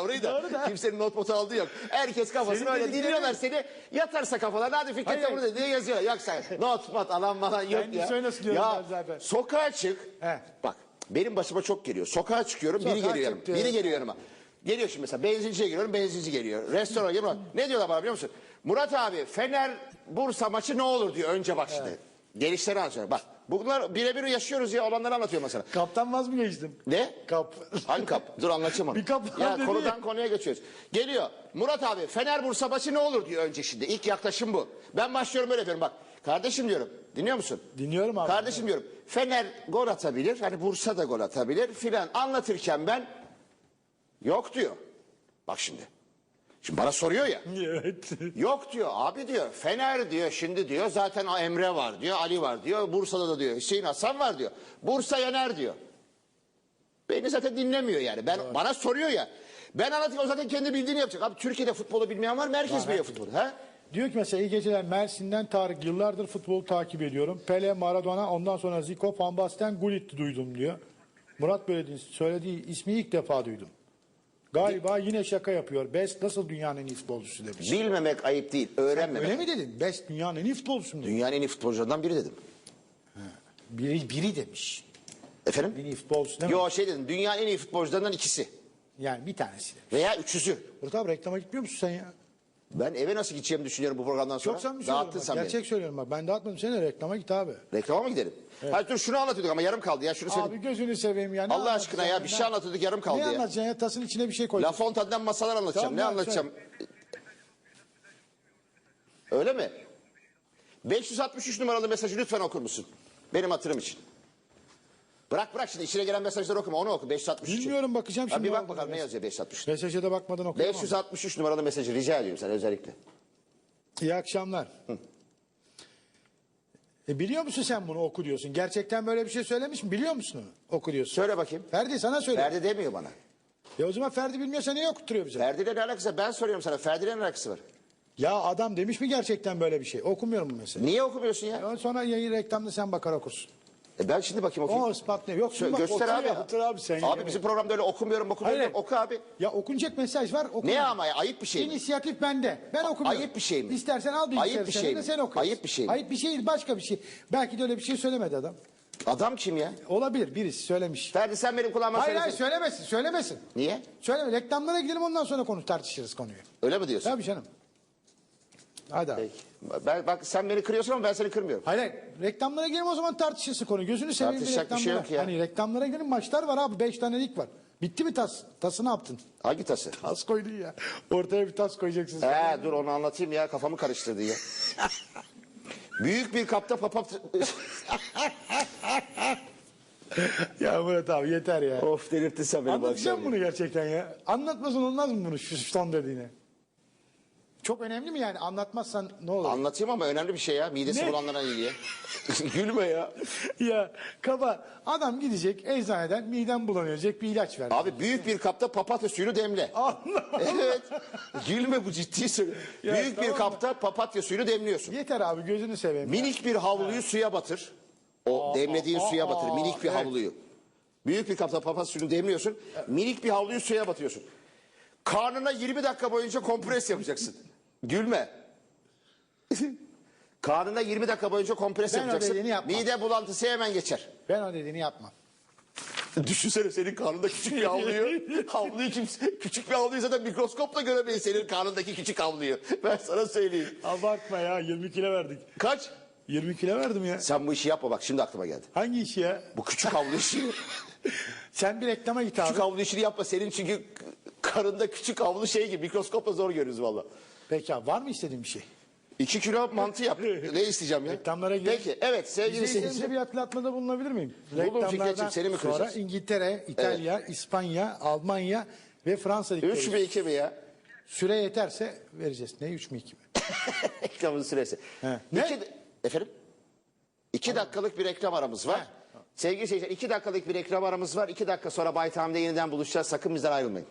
Orayı da, Doğru da. kimsenin not botu aldığı yok. Herkes kafasını Senin öyle dediklerin- dinliyorlar seni. Yatarsa kafalarına hadi Fikret Hayır. de bunu diye yazıyor. Yoksa not mot alan falan yok Kendisi ya. öyle diyorum ya ben zaten. sokağa çık. He. Bak benim başıma çok geliyor. Sokağa çıkıyorum biri Sokağa geliyor yanıma. çıktı. Biri geliyor yanıma. Geliyor şimdi mesela benzinciye giriyorum benzinci geliyor. Restorana giriyorum. Ne diyorlar bana biliyor musun? Murat abi Fener Bursa maçı ne olur diyor önce bak şimdi. Gelişleri anlatıyor. Bak bunlar birebir yaşıyoruz ya olanları anlatıyor mesela. Kaptan vaz mı geçtim? Ne? Kap. Hangi kap? Dur anlatacağım onu. Bir kap var Ya dedi konudan ya. konuya geçiyoruz. Geliyor. Murat abi Fener Bursa maçı ne olur diyor önce şimdi. İlk yaklaşım bu. Ben başlıyorum böyle yapıyorum bak. Kardeşim diyorum. Dinliyor musun? Dinliyorum abi. Kardeşim diyorum. Fener gol atabilir. Hani Bursa da gol atabilir filan. Anlatırken ben yok diyor. Bak şimdi. Şimdi bana soruyor ya. Evet. Yok diyor abi diyor Fener diyor şimdi diyor zaten Emre var diyor Ali var diyor Bursa'da da diyor Hüseyin Hasan var diyor. Bursa yener diyor. Beni zaten dinlemiyor yani. Ben bana soruyor ya. Ben anlatayım o zaten kendi bildiğini yapacak. Abi Türkiye'de futbolu bilmeyen var mı? Herkes biliyor futbolu. He? Diyor ki mesela iyi geceler Mersin'den Tarık yıllardır futbolu takip ediyorum. Pele, Maradona ondan sonra Zico, Van Basten, Gullit duydum diyor. Murat böyle söylediği ismi ilk defa duydum. Galiba yine şaka yapıyor. Best nasıl dünyanın en iyi futbolcusu demiş. Bilmemek ayıp değil. Öğrenmemek. Öyle mi dedin? Best dünyanın en iyi futbolcusu mu? dedin? Dünyanın en iyi futbolcularından biri dedim. Biri, biri demiş. Efendim? En iyi futbolcusu değil mi? Yo şey dedim. Dünyanın en iyi futbolcularından ikisi. Yani bir tanesi de. Veya üçüzü. Murat abi reklama gitmiyor musun sen ya? Ben eve nasıl gideceğimi düşünüyorum bu programdan sonra. Çok samimi söylüyorum. Dağıttın bak, sen beni. Gerçek söylüyorum bak. Ben dağıtmadım seni reklama git abi. Reklama mı gidelim? Hadi dur şunu anlatıyorduk ama yarım kaldı ya. Şunu söyle. Abi gözünü seveyim ya. Ne Allah aşkına ya, bir şey anlatıyorduk, yarım kaldı ne ya. Ne anlatacaksın ya? Tasın içine bir şey koy. La Fontaine'den masalar anlatacağım. Tamam, ne tamam, anlatacağım? Öyle mi? 563 numaralı mesajı lütfen okur musun? Benim hatırım için. Bırak bırak şimdi içine gelen mesajları okuma onu oku 563. Bilmiyorum bakacağım şimdi. bir bak bakalım ne yazıyor 563. Mesaja da bakmadan okuyamam. 563 numaralı mesajı rica ediyorum sana özellikle. İyi akşamlar. E biliyor musun sen bunu oku diyorsun. Gerçekten böyle bir şey söylemiş mi? Biliyor musun onu? Oku diyorsun. Söyle bakayım. Ferdi sana söyle. Ferdi demiyor bana. Ya o zaman Ferdi bilmiyorsa niye okutturuyor bize? Ferdi'yle ne alakası var? Ben soruyorum sana. Ferdi'yle ne alakası var? Ya adam demiş mi gerçekten böyle bir şey? Okumuyorum bu meseleyi. Niye okumuyorsun ya? Ya Sonra yayın reklamda sen bakar okursun. E ben şimdi bakayım okuyayım. O ispat ne? Yok şimdi bak, göster abi. Ya, otur abi sen. Abi ya. bizim programda öyle okumuyorum okumuyorum. Hayır. Oku abi. Ya okunacak mesaj var. Oku. Ne ama ya? Ayıp bir şey mi? İnisiyatif bende. Ben okumuyorum. ayıp bir şey mi? İstersen al bilgisayarı Ayıp bir şey de mi? sen oku. Ayıp bir şey mi? Ayıp bir şey değil başka bir şey. Belki de öyle bir şey söylemedi adam. Adam kim ya? Olabilir birisi söylemiş. Ferdi sen benim kulağıma Hayır hayır söylesin. söylemesin söylemesin. Niye? Söyleme reklamlara gidelim ondan sonra konu tartışırız konuyu. Öyle mi diyorsun? Tabii canım. Hadi abi. Peki. Ben, bak sen beni kırıyorsun ama ben seni kırmıyorum. Hayır hayır reklamlara gidelim o zaman tartışırsın konu. Gözünü seveyim bir Tartışacak bir şey reklamlara. yok ya. Hani reklamlara gidelim maçlar var abi. Beş tane lig var. Bitti mi tas? Tası ne yaptın? Hangi tası? Tas koydun ya. Ortaya bir tas koyacaksın. sen. He dur onu anlatayım ya kafamı karıştırdı ya. Büyük bir kapta papap... Ya Murat abi yeter ya. of delirttin sen beni bu Anlatacağım akşam. bunu gerçekten ya. Anlatmasan olmaz mı bunu şu son dediğini? Çok önemli mi yani? Anlatmazsan ne olur? Anlatayım ama önemli bir şey ya. Midesi Ne? bulanlara iyi diye. Gülme ya. ya kaba adam gidecek eczaneden midem bulanacak bir ilaç ver. Abi büyük bir kapta papatya suyunu demle. Allah. evet. Gülme bu ciddi söylüyorum. Ya, büyük bir tamam da- kapta papatya suyunu demliyorsun. Yeter abi gözünü seveyim. ya. Minik bir havluyu suya batır. O demlediğin aa, suya batır. Minik bir evet. havluyu. Büyük bir kapta papatya suyunu demliyorsun. Minik bir havluyu suya batırıyorsun. Karnına 20 dakika boyunca kompres yapacaksın. Gülme. Karnına 20 dakika boyunca kompres Ben o yapacaksın. dediğini yapmam. Mide bulantısı hemen geçer. Ben o dediğini yapmam. Düşünsene senin karnında küçük bir havluyu. havluyu kimse, küçük bir havluyu zaten mikroskopla göremeyiz senin karnındaki küçük havluyu. Ben sana söyleyeyim. Abartma ya 20 kilo verdik. Kaç? 20 kilo verdim ya. Sen bu işi yapma bak şimdi aklıma geldi. Hangi işi ya? Bu küçük havlu işini. Sen bir reklama git abi. küçük havlu işini yapma. Senin çünkü karında küçük havlu şey gibi mikroskopla zor görürüz valla. Peki abi var mı istediğin bir şey? İki kilo mantı yap. ne isteyeceğim ya? Reklamlara gidelim. Peki evet sevgili seyirciler. bir hatırlatmada bulunabilir miyim? Bulun Fikretciğim, seni mi Sonra kıracağız? İngiltere, İtalya, İspanya, Almanya ve Fransa ligleri. Üç mü iki mi ya? Süre yeterse vereceğiz. Ne 3 mü 2 mi? Reklamın süresi. He. İki, efendim? İki dakikalık bir reklam aramız var. Sevgili seyirciler iki dakikalık bir reklam aramız var. İki dakika sonra Bay Tamam'da yeniden buluşacağız. Sakın bizden ayrılmayın.